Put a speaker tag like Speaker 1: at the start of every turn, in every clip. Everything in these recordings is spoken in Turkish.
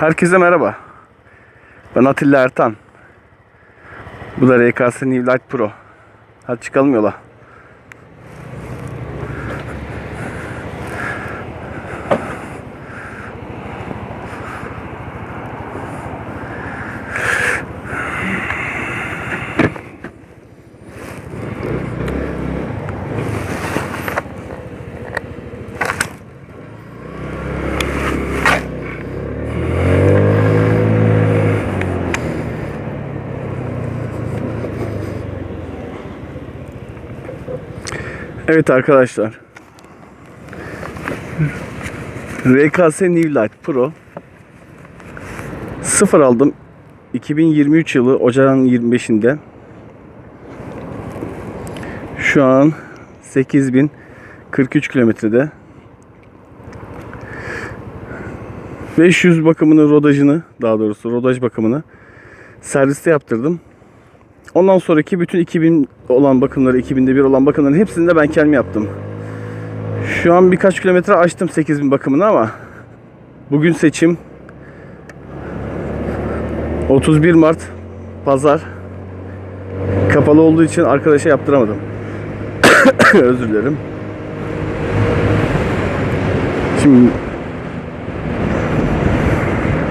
Speaker 1: Herkese merhaba. Ben Atilla Ertan. Bu da RKS New Light Pro. Hadi çıkalım yola. Evet arkadaşlar. RKS New Light Pro sıfır aldım. 2023 yılı ocağın 25'inde. Şu an 8043 kilometrede. 500 bakımını, rodajını daha doğrusu rodaj bakımını serviste yaptırdım. Ondan sonraki bütün 2000 olan bakımları, 2000'de bir olan bakımların hepsini de ben kendim yaptım. Şu an birkaç kilometre açtım 8000 bakımını ama bugün seçim 31 Mart Pazar kapalı olduğu için arkadaşa yaptıramadım. Özür dilerim. Şimdi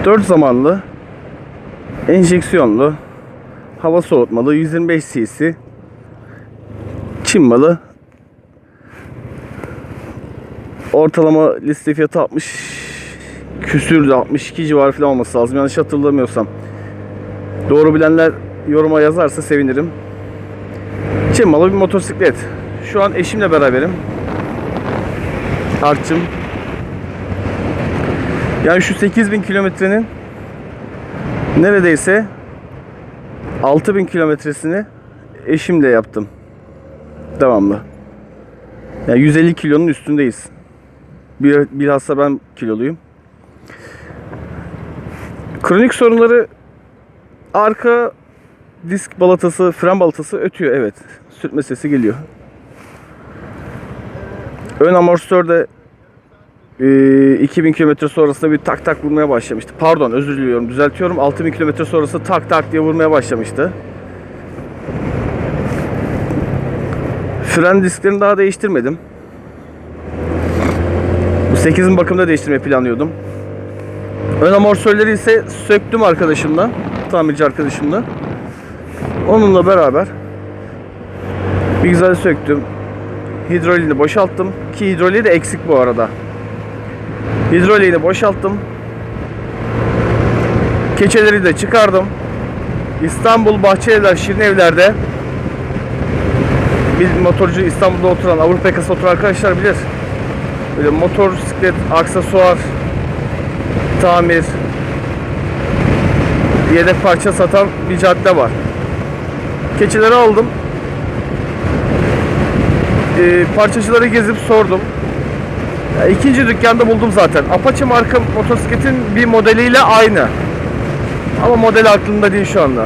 Speaker 1: 4 zamanlı enjeksiyonlu hava soğutmalı 125 cc Çin malı. Ortalama liste fiyatı 60 küsürdü 62 civarı falan olması lazım yanlış hatırlamıyorsam. Doğru bilenler yoruma yazarsa sevinirim. Çin malı bir motosiklet. Şu an eşimle beraberim. Artçım. Yani şu 8000 kilometrenin neredeyse 6000 kilometresini eşimle yaptım. Devamlı. Yani 150 kilonun üstündeyiz. Bir, bilhassa ben kiloluyum. Kronik sorunları arka disk balatası, fren balatası ötüyor evet. Sürtme sesi geliyor. Ön amortisör de e, 2000 kilometre sonrasında bir tak tak vurmaya başlamıştı. Pardon özür diliyorum düzeltiyorum. 6000 kilometre sonrası tak tak diye vurmaya başlamıştı. Fren disklerini daha değiştirmedim. Bu 8'in bakımda değiştirmeyi planlıyordum. Ön amortisörleri ise söktüm arkadaşımla. Tamirci arkadaşımla. Onunla beraber bir güzel söktüm. Hidroliğini boşalttım. Ki hidroliği de eksik bu arada. Hidroliğini boşalttım. Keçeleri de çıkardım. İstanbul Bahçelievler Şirinevler'de bir motorcu İstanbul'da oturan, Avrupa yakası oturan arkadaşlar bilir. Böyle motosiklet, aksesuar, tamir, yedek parça satan bir cadde var. Keçileri aldım. Ee, parçacıları gezip sordum. Ya ikinci dükkanda buldum zaten. Apache marka motosikletin bir modeliyle aynı. Ama model aklımda değil şu anda.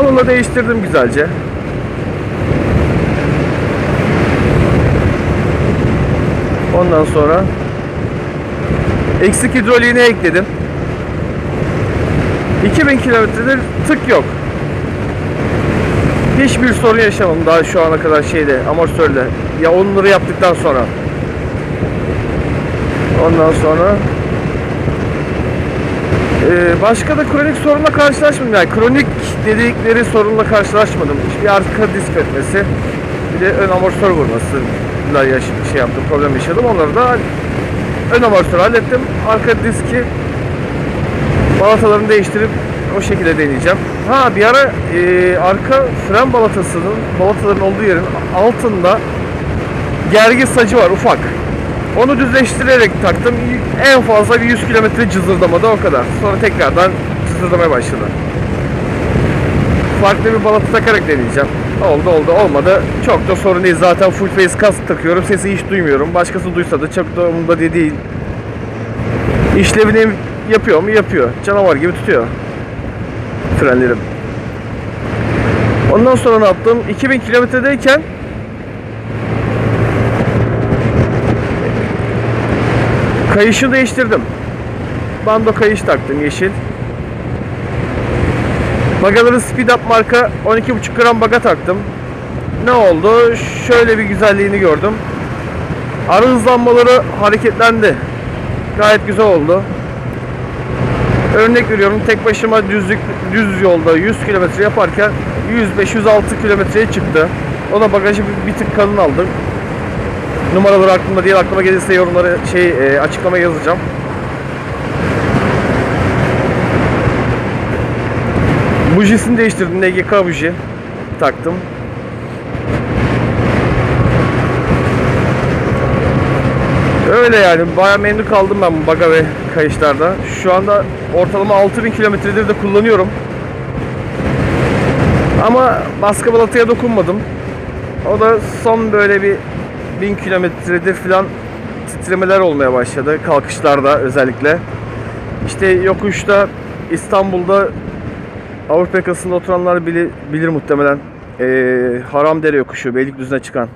Speaker 1: Onunla değiştirdim güzelce. Ondan sonra eksik hidroliğini ekledim. 2000 kilometredir tık yok. Hiçbir sorun yaşamadım daha şu ana kadar şeyde amortisörde. Ya onları yaptıktan sonra. Ondan sonra ee, başka da kronik sorunla karşılaşmadım. Yani kronik dedikleri sorunla karşılaşmadım. Bir arka disk etmesi, bir de ön amortisör vurmasıyla yaş şey yaptım, problem yaşadım. Onları da ön amortisörü hallettim. Arka diski balatalarını değiştirip o şekilde deneyeceğim. Ha bir ara e, arka fren balatasının balataların olduğu yerin altında gergi sacı var ufak. Onu düzleştirerek taktım. En fazla bir 100 kilometre cızırdamadı o kadar. Sonra tekrardan cızırdamaya başladı. Farklı bir balata takarak deneyeceğim. Oldu oldu olmadı. Çok da sorun değil. Zaten full face kask takıyorum. Sesi hiç duymuyorum. Başkası duysa da çok da umurumda değil. İşlevini yapıyor mu? Yapıyor. Canavar gibi tutuyor. Frenlerim. Ondan sonra ne yaptım? 2000 kilometredeyken kayışı değiştirdim. bando kayış taktım yeşil. Bagaları Speed Up marka 12,5 gram baga taktım. Ne oldu? Şöyle bir güzelliğini gördüm. Ara hızlanmaları hareketlendi. Gayet güzel oldu. Örnek veriyorum tek başıma düzlük düz yolda 100 kilometre yaparken 105-106 kilometreye çıktı. O da bagajı bir, bir tık kalın aldım. Numaraları aklımda değil aklıma gelirse yorumları şey e, açıklama yazacağım. Bujisini değiştirdim. NGK buji taktım. Öyle yani bayağı memnun kaldım ben bu baga ve kayışlarda. Şu anda ortalama 6000 kilometredir de kullanıyorum. Ama baskı balataya dokunmadım. O da son böyle bir 1000 kilometredir falan titremeler olmaya başladı. Kalkışlarda özellikle. İşte yokuşta İstanbul'da Avrupa yakasında oturanlar bilir, bilir muhtemelen. Ee, Haramdere yokuşu, Beylikdüzü'ne çıkan.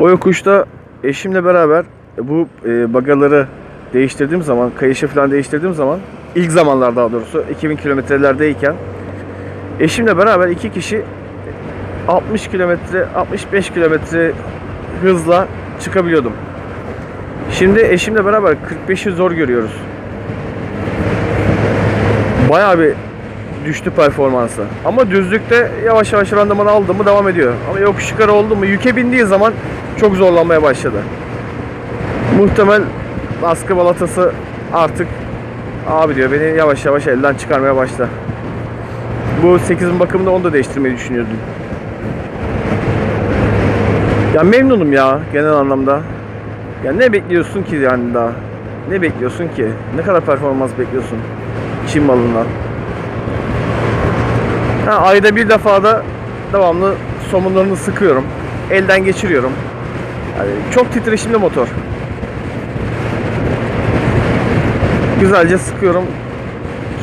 Speaker 1: O yokuşta eşimle beraber bu e, bagaları değiştirdiğim zaman, kayışı falan değiştirdiğim zaman ilk zamanlar daha doğrusu 2000 kilometrelerdeyken eşimle beraber iki kişi 60 kilometre, 65 kilometre hızla çıkabiliyordum. Şimdi eşimle beraber 45'i zor görüyoruz. Bayağı bir düştü performansı. Ama düzlükte yavaş yavaş randıman aldı mı devam ediyor. Ama yokuş yukarı oldu mu yüke bindiği zaman çok zorlanmaya başladı. Muhtemel baskı balatası artık abi diyor beni yavaş yavaş elden çıkarmaya başla. Bu 8'in bakımında onu da değiştirmeyi düşünüyordum. Ya memnunum ya genel anlamda. Ya ne bekliyorsun ki yani daha? Ne bekliyorsun ki? Ne kadar performans bekliyorsun Çin malından? Ha, ayda bir defa da devamlı somunlarını sıkıyorum. Elden geçiriyorum. Yani çok titreşimli motor. Güzelce sıkıyorum.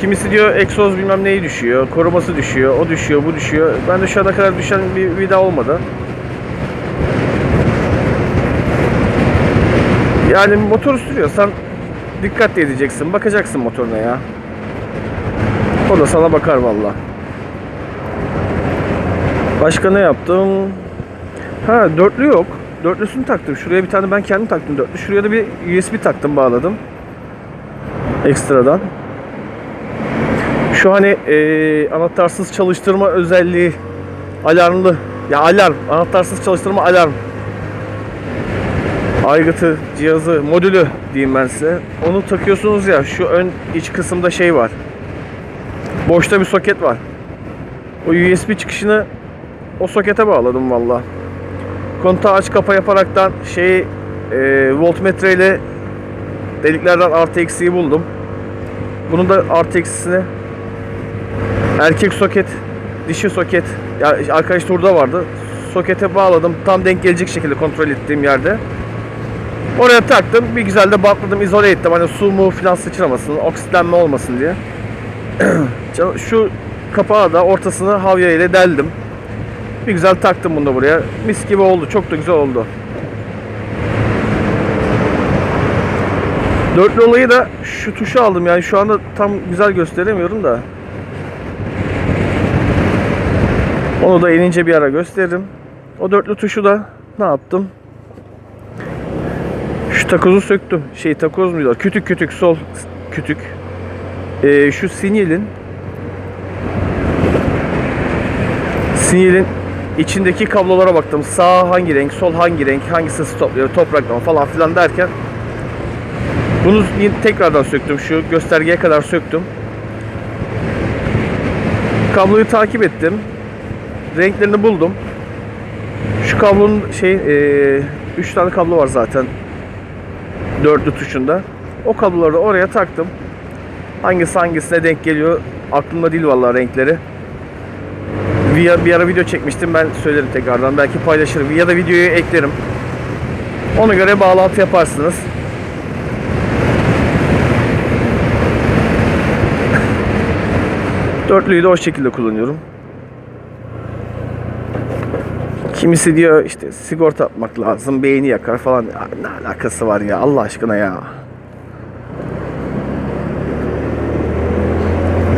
Speaker 1: Kimisi diyor egzoz bilmem neyi düşüyor, koruması düşüyor, o düşüyor, bu düşüyor. Ben de şu ana kadar düşen bir vida olmadı. Yani motoru sürüyorsan dikkatli edeceksin, bakacaksın motoruna ya. O da sana bakar valla. Başka ne yaptım? Ha dörtlü yok. Dörtlüsünü taktım. Şuraya bir tane ben kendim taktım dörtlü. Şuraya da bir USB taktım bağladım. Ekstradan. Şu hani e, anahtarsız çalıştırma özelliği alarmlı. Ya alarm. Anahtarsız çalıştırma alarm. Aygıtı, cihazı, modülü diyeyim ben size. Onu takıyorsunuz ya şu ön iç kısımda şey var. Boşta bir soket var. O USB çıkışını o sokete bağladım valla. Kontağı aç kapa yaparaktan şeyi e, voltmetre ile deliklerden artı eksiği buldum. Bunun da artı eksisini erkek soket, dişi soket ya arkadaş turda vardı. Sokete bağladım. Tam denk gelecek şekilde kontrol ettiğim yerde. Oraya taktım. Bir güzel de bantladım, izole ettim. Hani su mu falan sıçramasın, oksitlenme olmasın diye. Şu kapağı da ortasını havya ile deldim. Bir güzel taktım bunu da buraya. Mis gibi oldu. Çok da güzel oldu. Dörtlü olayı da şu tuşu aldım. Yani şu anda tam güzel gösteremiyorum da. Onu da elince bir ara gösteririm. O dörtlü tuşu da ne yaptım? Şu takozu söktüm. Şey takoz muydu? Kütük kütük sol kütük. Ee, şu sinyalin sinyalin içindeki kablolara baktım. Sağ hangi renk, sol hangi renk, hangisi stopluyor, topraklama falan filan derken bunu tekrardan söktüm. Şu göstergeye kadar söktüm. Kabloyu takip ettim. Renklerini buldum. Şu kablonun şey 3 tane kablo var zaten. Dörtlü tuşunda. O kabloları oraya taktım. Hangisi hangisine denk geliyor aklımda değil vallahi renkleri. Bir, bir ara video çekmiştim ben söylerim tekrardan belki paylaşırım ya da videoyu eklerim. Ona göre bağlantı yaparsınız. Dörtlüyü de o şekilde kullanıyorum. Kimisi diyor işte sigorta atmak lazım, beyni yakar falan. Ya ne alakası var ya Allah aşkına ya.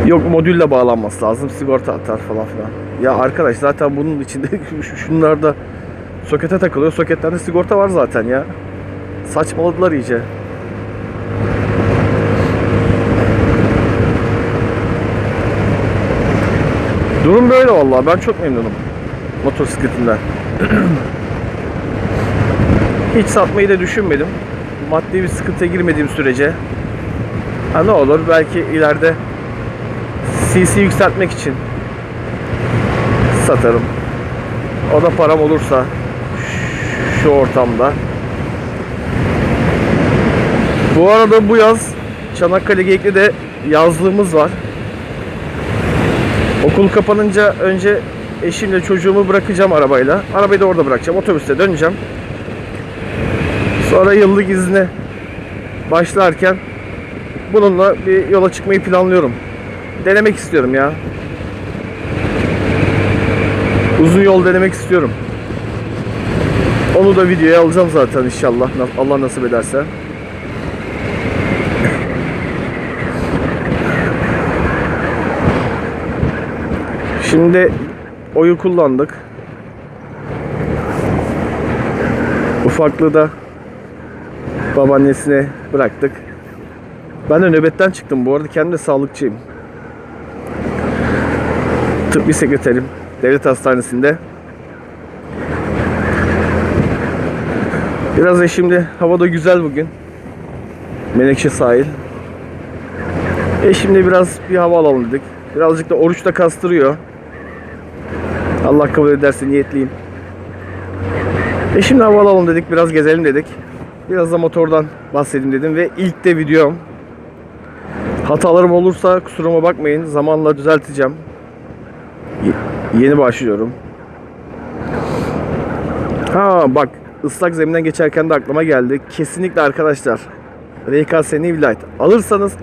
Speaker 1: Yok modülle bağlanması lazım. Sigorta atar falan filan. Ya arkadaş zaten bunun içinde şu- şunlarda sokete takılıyor. Soketlerde sigorta var zaten ya. Saçmaladılar iyice. Durum böyle vallahi. Ben çok memnunum motosikletimden. Hiç satmayı da düşünmedim. Maddi bir sıkıntıya girmediğim sürece ha ne olur belki ileride CC yükseltmek için satarım. O da param olursa şu ortamda. Bu arada bu yaz Çanakkale Geyikli'de yazlığımız var. Okul kapanınca önce eşimle çocuğumu bırakacağım arabayla. Arabayı da orada bırakacağım. Otobüste döneceğim. Sonra yıllık izne başlarken bununla bir yola çıkmayı planlıyorum. Denemek istiyorum ya. Uzun yol denemek istiyorum. Onu da videoya alacağım zaten inşallah. Allah nasip ederse. Şimdi oyu kullandık. Ufaklığı da babaannesine bıraktık. Ben de nöbetten çıktım bu arada. Kendim de sağlıkçıyım. Tıbbi sekreterim. Devlet hastanesinde. Biraz da şimdi havada güzel bugün. Menekşe sahil. E şimdi biraz bir hava alalım dedik. Birazcık da oruç da kastırıyor. Allah kabul ederse niyetliyim. E şimdi hava alalım dedik. Biraz gezelim dedik. Biraz da motordan bahsedeyim dedim ve ilk de videom. Hatalarım olursa kusuruma bakmayın. Zamanla düzelteceğim. Yeni başlıyorum. Ha bak ıslak zeminden geçerken de aklıma geldi. Kesinlikle arkadaşlar RKS New Light alırsanız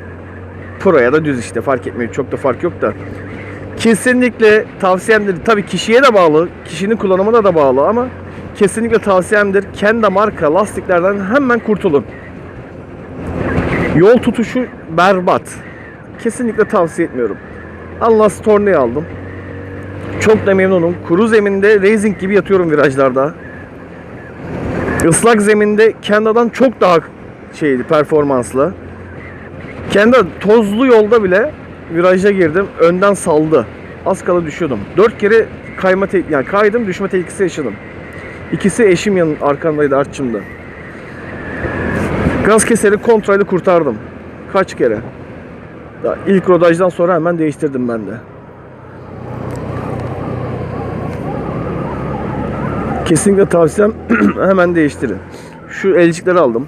Speaker 1: Pro ya da düz işte fark etmiyor. Çok da fark yok da. Kesinlikle tavsiyemdir. Tabii kişiye de bağlı. Kişinin kullanımına da bağlı ama kesinlikle tavsiyemdir. Kendi marka lastiklerden hemen kurtulun. Yol tutuşu berbat. Kesinlikle tavsiye etmiyorum. Allah Storney'i aldım. Çok da memnunum. Kuru zeminde racing gibi yatıyorum virajlarda. Islak zeminde Kenda'dan çok daha şeydi performanslı. Kendi tozlu yolda bile viraja girdim. Önden saldı. Az kala düşüyordum. Dört kere kayma te- yani kaydım düşme tehlikesi yaşadım. İkisi eşim yanın arkamdaydı artçımda. Gaz keseri kontrolü kurtardım. Kaç kere. Ya ilk rodajdan sonra hemen değiştirdim ben de. Kesinlikle tavsiyem hemen değiştirin. Şu elcikleri aldım.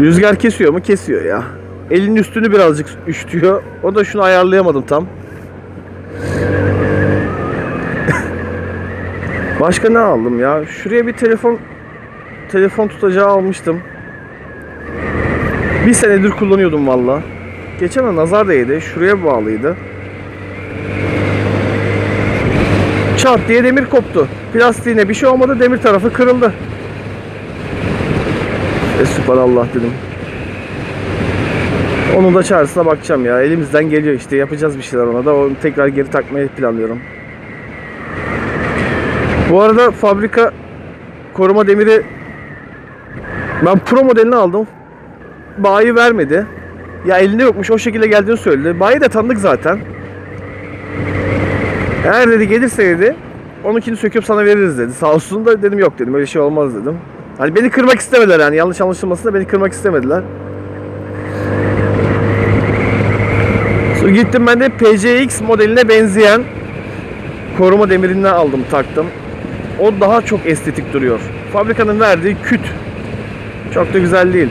Speaker 1: Rüzgar kesiyor mu? Kesiyor ya. Elin üstünü birazcık üşütüyor. O da şunu ayarlayamadım tam. Başka ne aldım ya? Şuraya bir telefon telefon tutacağı almıştım. Bir senedir kullanıyordum valla. Geçen nazar değdi. Şuraya bağlıydı. Çat diye demir koptu. Plastiğine bir şey olmadı. Demir tarafı kırıldı. E sübhanallah dedim. Onun da çaresine bakacağım ya. Elimizden geliyor işte. Yapacağız bir şeyler ona da. Onu tekrar geri takmayı planlıyorum. Bu arada fabrika koruma demiri ben pro modelini aldım. Bayi vermedi. Ya elinde yokmuş o şekilde geldiğini söyledi. Bayi de tanıdık zaten. Eğer dedi gelirse dedi onunkini söküp sana veririz dedi. Sağ olsun da dedim yok dedim öyle şey olmaz dedim. Hani beni kırmak istemediler yani yanlış anlaşılmasın da beni kırmak istemediler. Sonra gittim ben de PCX modeline benzeyen koruma demirini aldım taktım. O daha çok estetik duruyor. Fabrikanın verdiği küt. Çok da güzel değil.